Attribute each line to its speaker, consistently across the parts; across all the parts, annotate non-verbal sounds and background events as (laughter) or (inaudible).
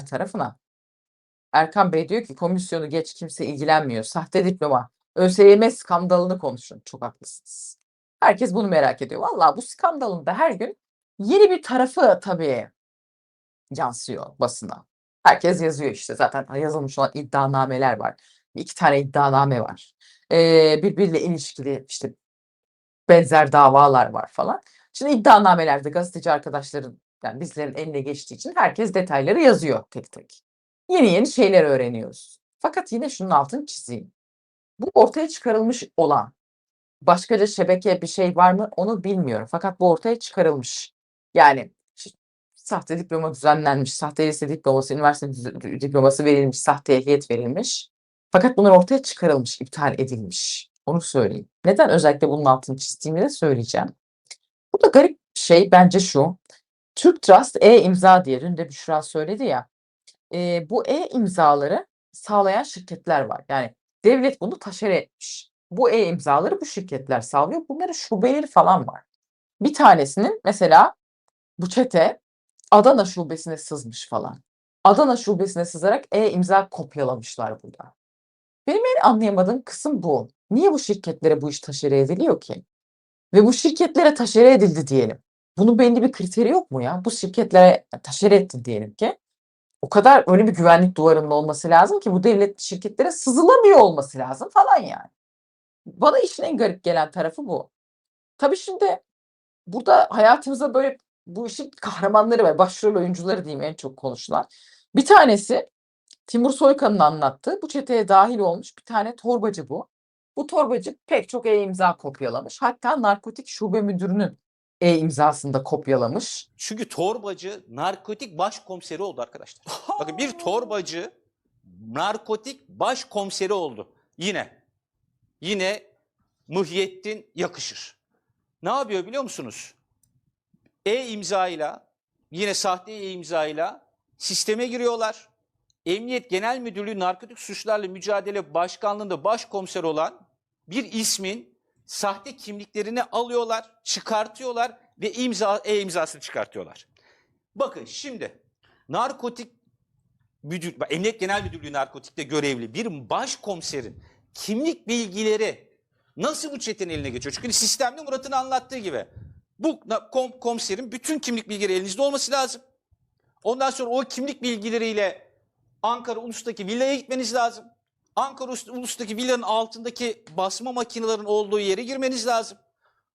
Speaker 1: tarafına. Erkan Bey diyor ki komisyonu geç kimse ilgilenmiyor. Sahte diploma. ÖSYM skandalını konuşun. Çok haklısınız. Herkes bunu merak ediyor. Vallahi bu skandalın da her gün yeni bir tarafı tabii yansıyor basına. Herkes yazıyor işte zaten yazılmış olan iddianameler var. İki tane iddianame var. Ee, birbiriyle ilişkili işte benzer davalar var falan. Şimdi iddianamelerde gazeteci arkadaşların yani bizlerin eline geçtiği için herkes detayları yazıyor tek tek. Yeni yeni şeyler öğreniyoruz. Fakat yine şunun altını çizeyim. Bu ortaya çıkarılmış olan başkaca şebeke bir şey var mı onu bilmiyorum. Fakat bu ortaya çıkarılmış. Yani sahte diploma düzenlenmiş, sahte lise diploması, üniversite diploması verilmiş, sahte ehliyet verilmiş. Fakat bunlar ortaya çıkarılmış, iptal edilmiş. Onu söyleyeyim. Neden özellikle bunun altını çizdiğimi de söyleyeceğim. Burada garip şey bence şu. Türk Trust e-imza diye dün de Büşra söyledi ya. e, bu e-imzaları sağlayan şirketler var. Yani devlet bunu taşere etmiş. Bu e-imzaları bu şirketler sağlıyor. Bunların şubeleri falan var. Bir tanesinin mesela bu çete Adana şubesine sızmış falan. Adana şubesine sızarak e-imza kopyalamışlar burada. Benim en anlayamadığım kısım bu. Niye bu şirketlere bu iş taşere ediliyor ki? Ve bu şirketlere taşere edildi diyelim. Bunun belli bir kriteri yok mu ya? Bu şirketlere taşere etti diyelim ki. O kadar öyle bir güvenlik duvarının olması lazım ki bu devlet şirketlere sızılamıyor olması lazım falan yani. Bana işin en garip gelen tarafı bu. Tabii şimdi burada hayatımıza böyle bu işin kahramanları ve başrol oyuncuları diyeyim en çok konuşulan. Bir tanesi Timur Soykan'ın anlattığı bu çeteye dahil olmuş bir tane torbacı bu. Bu torbacı pek çok e-imza kopyalamış. Hatta narkotik şube müdürünün e-imzasını da kopyalamış.
Speaker 2: Çünkü torbacı narkotik başkomiseri oldu arkadaşlar. (laughs) Bakın bir torbacı narkotik başkomiseri oldu. Yine. Yine Muhyiddin yakışır. Ne yapıyor biliyor musunuz? E-imzayla yine sahte e-imzayla sisteme giriyorlar. Emniyet Genel Müdürlüğü Narkotik Suçlarla Mücadele Başkanlığı'nda başkomiser olan bir ismin sahte kimliklerini alıyorlar, çıkartıyorlar ve imza e-imzasını çıkartıyorlar. Bakın şimdi narkotik müdür, Emniyet Genel Müdürlüğü narkotikte görevli bir başkomiserin kimlik bilgileri nasıl bu çetenin eline geçiyor? Çünkü sistemde Murat'ın anlattığı gibi bu kom, komiserin bütün kimlik bilgileri elinizde olması lazım. Ondan sonra o kimlik bilgileriyle Ankara Ulus'taki villaya gitmeniz lazım. Ankara Ulus- Ulus'taki villanın altındaki basma makinelerin olduğu yere girmeniz lazım.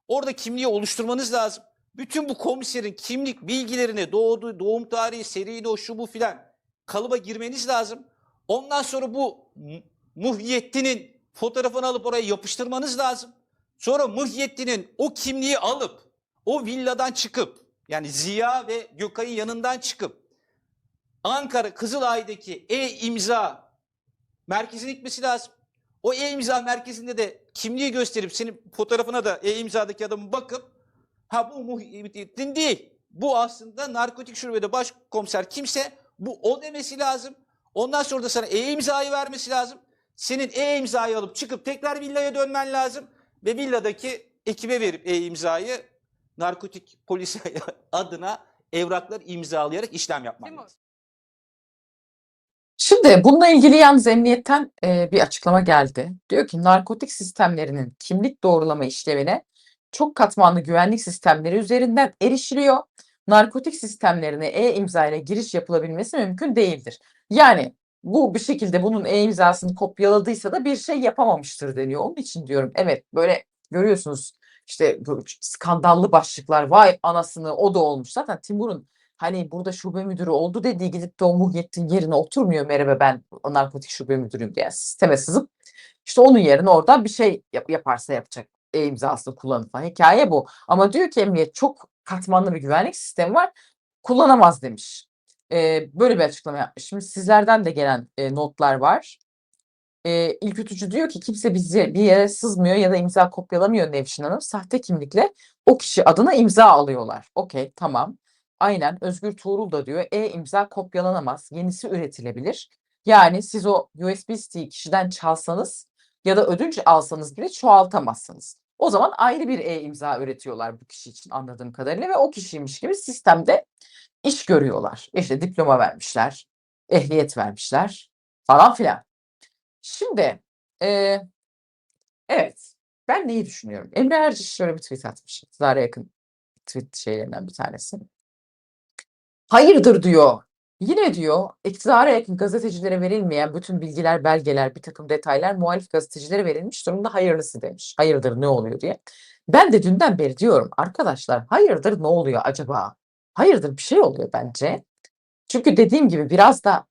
Speaker 2: Orada kimliği oluşturmanız lazım. Bütün bu komiserin kimlik bilgilerini, doğduğu, doğum tarihi, seriydi o şu bu filan kalıba girmeniz lazım. Ondan sonra bu Mu- Muhyiddin'in fotoğrafını alıp oraya yapıştırmanız lazım. Sonra Muhyiddin'in o kimliği alıp o villadan çıkıp yani Ziya ve Gökay'ın yanından çıkıp Ankara Kızılay'daki e-imza merkezine gitmesi lazım. O e-imza merkezinde de kimliği gösterip senin fotoğrafına da e-imzadaki adamın bakıp ha bu Muhyiddin değil. Bu aslında narkotik şubede başkomiser kimse bu o demesi lazım. Ondan sonra da sana e-imzayı vermesi lazım. Senin e-imzayı alıp çıkıp tekrar villaya dönmen lazım. Ve villadaki ekibe verip e-imzayı narkotik polis (laughs) adına evraklar imzalayarak işlem yapman lazım.
Speaker 1: Şimdi bununla ilgili yalnız emniyetten e, bir açıklama geldi. Diyor ki narkotik sistemlerinin kimlik doğrulama işlemine çok katmanlı güvenlik sistemleri üzerinden erişiliyor. Narkotik sistemlerine e-imza ile giriş yapılabilmesi mümkün değildir. Yani bu bir şekilde bunun e-imzasını kopyaladıysa da bir şey yapamamıştır deniyor. Onun için diyorum evet böyle görüyorsunuz işte skandallı başlıklar vay anasını o da olmuş. Zaten Timur'un hani burada şube müdürü oldu dediği gidip de o Muhyiddin yerine oturmuyor merhaba ben narkotik şube müdürüyüm diye sisteme sızıp işte onun yerine oradan bir şey yap- yaparsa yapacak e imzasını kullanıp falan. Hikaye bu. Ama diyor ki emniyet çok katmanlı bir güvenlik sistemi var. Kullanamaz demiş. Ee, böyle bir açıklama yapmış. Şimdi sizlerden de gelen e, notlar var. Ee, ilk ütücü diyor ki kimse bizi bir yere sızmıyor ya da imza kopyalamıyor Nevşin Hanım. Sahte kimlikle o kişi adına imza alıyorlar. Okey tamam. Aynen Özgür Tuğrul da diyor e-imza kopyalanamaz. Yenisi üretilebilir. Yani siz o USB stick'i kişiden çalsanız ya da ödünç alsanız bile çoğaltamazsınız. O zaman ayrı bir e-imza üretiyorlar bu kişi için anladığım kadarıyla ve o kişiymiş gibi sistemde iş görüyorlar. İşte diploma vermişler, Ehliyet vermişler falan filan. Şimdi, eee, evet, ben neyi düşünüyorum? Emre Erciş şöyle bir tweet atmış. İktidara yakın tweet şeylerinden bir tanesi. Hayırdır diyor. Yine diyor iktidara yakın gazetecilere verilmeyen bütün bilgiler, belgeler, bir takım detaylar muhalif gazetecilere verilmiş durumda hayırlısı demiş. Hayırdır ne oluyor diye. Ben de dünden beri diyorum arkadaşlar hayırdır ne oluyor acaba? Hayırdır bir şey oluyor bence. Çünkü dediğim gibi biraz da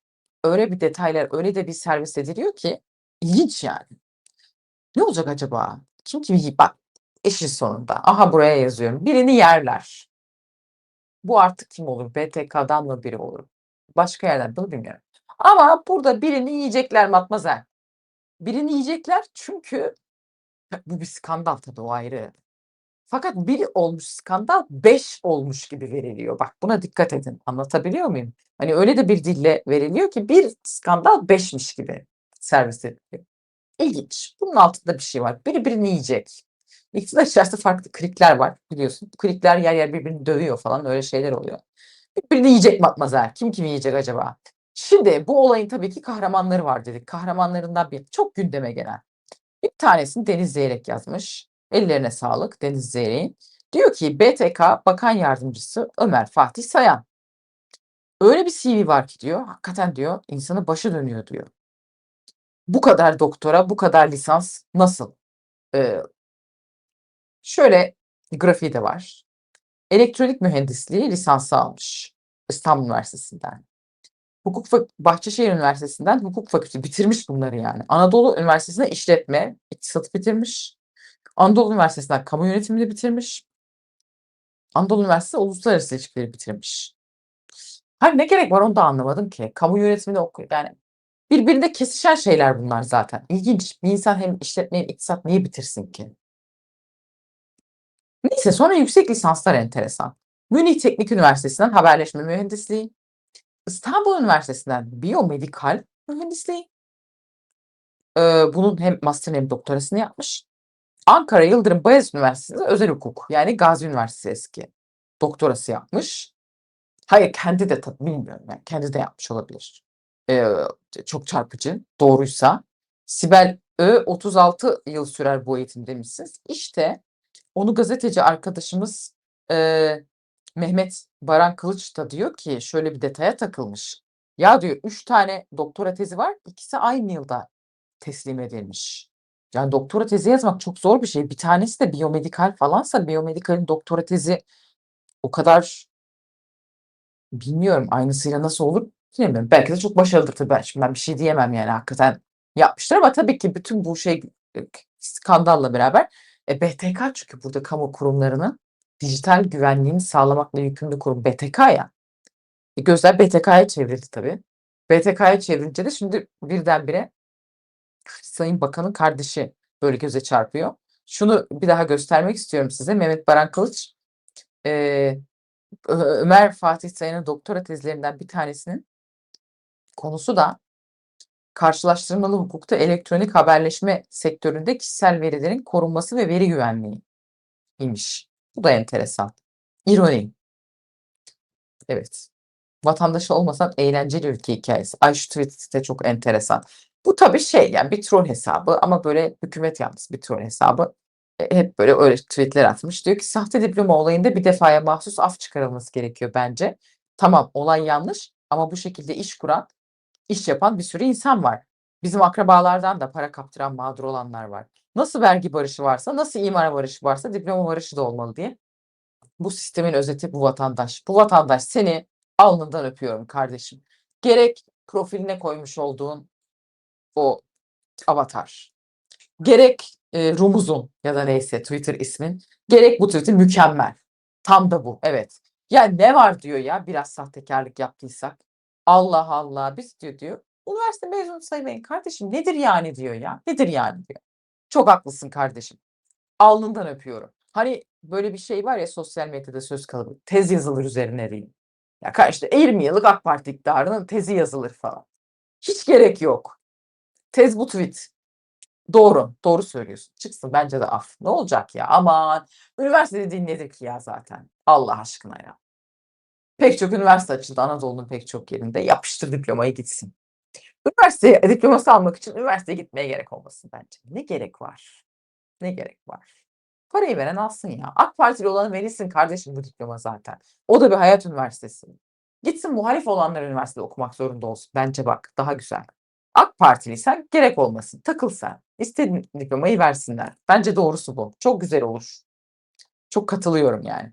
Speaker 1: öyle bir detaylar, öyle de bir servis ediliyor ki ilginç yani. Ne olacak acaba? Kim kimi bak işin sonunda. Aha buraya yazıyorum. Birini yerler. Bu artık kim olur? BTK'dan mı biri olur? Başka yerden bunu bilmiyorum. Ama burada birini yiyecekler matmazel. Birini yiyecekler çünkü bu bir skandal tabii o ayrı. Fakat biri olmuş skandal 5 olmuş gibi veriliyor. Bak buna dikkat edin. Anlatabiliyor muyum? Hani öyle de bir dille veriliyor ki bir skandal 5'miş gibi servis ediliyor. İlginç. Bunun altında bir şey var. Biri birini yiyecek. İktidar içerisinde farklı klikler var biliyorsun. Bu klikler yer yer birbirini dövüyor falan öyle şeyler oluyor. Birbirini yiyecek matmazel. Kim kimi yiyecek acaba? Şimdi bu olayın tabii ki kahramanları var dedik. Kahramanlarından bir çok gündeme gelen. Bir tanesini Deniz Zeyrek yazmış. Ellerine sağlık Deniz Zeyrek'in. Diyor ki BTK Bakan Yardımcısı Ömer Fatih Sayan. Öyle bir CV var ki diyor. Hakikaten diyor insanın başı dönüyor diyor. Bu kadar doktora, bu kadar lisans nasıl? Ee, şöyle grafiği de var. Elektronik mühendisliği lisansı almış İstanbul Üniversitesi'nden. Hukuk Fak- Bahçeşehir Üniversitesi'nden hukuk fakültesi bitirmiş bunları yani. Anadolu Üniversitesi'nde işletme, iktisat bitirmiş. Anadolu Üniversitesi'nden kamu yönetimini bitirmiş. Anadolu Üniversitesi uluslararası ilişkileri bitirmiş. Hani ne gerek var onu da anlamadım ki. Kamu yönetimini oku yani birbirinde kesişen şeyler bunlar zaten. İlginç. Bir insan hem işletme hem iktisat niye bitirsin ki? Neyse sonra yüksek lisanslar enteresan. Münih Teknik Üniversitesi'nden haberleşme mühendisliği. İstanbul Üniversitesi'nden biyomedikal mühendisliği. Ee, bunun hem master hem doktorasını yapmış. Ankara Yıldırım Bayezid Üniversitesi'nde özel hukuk. Yani Gazi Üniversitesi eski. Doktorası yapmış. Hayır kendi de tabii bilmiyorum. Yani kendi de yapmış olabilir. Ee, çok çarpıcı. Doğruysa. Sibel Ö 36 yıl sürer bu eğitim demişsiniz. İşte onu gazeteci arkadaşımız eee, Mehmet Baran Kılıç da diyor ki şöyle bir detaya takılmış. Ya diyor 3 tane doktora tezi var. ikisi aynı yılda teslim edilmiş. Yani doktora tezi yazmak çok zor bir şey. Bir tanesi de biyomedikal falansa biyomedikalin doktora tezi o kadar bilmiyorum aynısıyla nasıl olur bilmiyorum. Belki de çok başarılıdır tabii. Ben, şimdi ben bir şey diyemem yani hakikaten yapmıştır ama tabii ki bütün bu şey e, skandalla beraber e, BTK çünkü burada kamu kurumlarının dijital güvenliğini sağlamakla yükümlü kurum BTK ya. E, gözler BTK'ya çevrildi tabii. BTK'ya çevrilince de şimdi birdenbire Sayın Bakan'ın kardeşi böyle göze çarpıyor. Şunu bir daha göstermek istiyorum size. Mehmet Baran Kılıç Ö- Ömer Fatih Sayın'ın doktora tezlerinden bir tanesinin konusu da karşılaştırmalı hukukta elektronik haberleşme sektöründe kişisel verilerin korunması ve veri güvenliği imiş. Bu da enteresan. İroni. Evet. Vatandaşı olmasan eğlenceli ülke hikayesi. Ay şu tweet de çok enteresan. Bu tabii şey yani bir troll hesabı ama böyle hükümet yanlısı bir troll hesabı. E, hep böyle öyle tweetler atmış. Diyor ki sahte diploma olayında bir defaya mahsus af çıkarılması gerekiyor bence. Tamam olay yanlış ama bu şekilde iş kuran, iş yapan bir sürü insan var. Bizim akrabalardan da para kaptıran mağdur olanlar var. Nasıl vergi barışı varsa, nasıl imar barışı varsa diploma barışı da olmalı diye. Bu sistemin özeti bu vatandaş. Bu vatandaş seni alnından öpüyorum kardeşim. Gerek profiline koymuş olduğun o avatar. Gerek e, Rumuz'un ya da neyse Twitter ismin. Gerek bu tweet'in mükemmel. Tam da bu. Evet. Ya ne var diyor ya biraz sahtekarlık yaptıysak. Allah Allah biz diyor diyor. Üniversite mezunu saymayın kardeşim. Nedir yani diyor ya. Nedir yani diyor. Çok haklısın kardeşim. Alnından öpüyorum. Hani böyle bir şey var ya sosyal medyada söz kalıbı. Tez yazılır üzerine diyeyim. Ya karşıda 20 yıllık AK Parti iktidarının tezi yazılır falan. Hiç gerek yok. Tez bu tweet. Doğru. Doğru söylüyorsun. Çıksın bence de af. Ne olacak ya? Aman. Üniversite dediğin nedir ki ya zaten? Allah aşkına ya. Pek çok üniversite açıldı Anadolu'nun pek çok yerinde. Yapıştır diplomayı gitsin. Üniversiteye diploması almak için üniversiteye gitmeye gerek olmasın bence. Ne gerek var? Ne gerek var? Parayı veren alsın ya. AK Partili olana verilsin kardeşim bu diploma zaten. O da bir hayat üniversitesi. Gitsin muhalif olanlar üniversitede okumak zorunda olsun. Bence bak daha güzel. AK Partiliysen gerek olmasın. Takıl sen. İstediğin diplomayı versinler. Bence doğrusu bu. Çok güzel olur. Çok katılıyorum yani.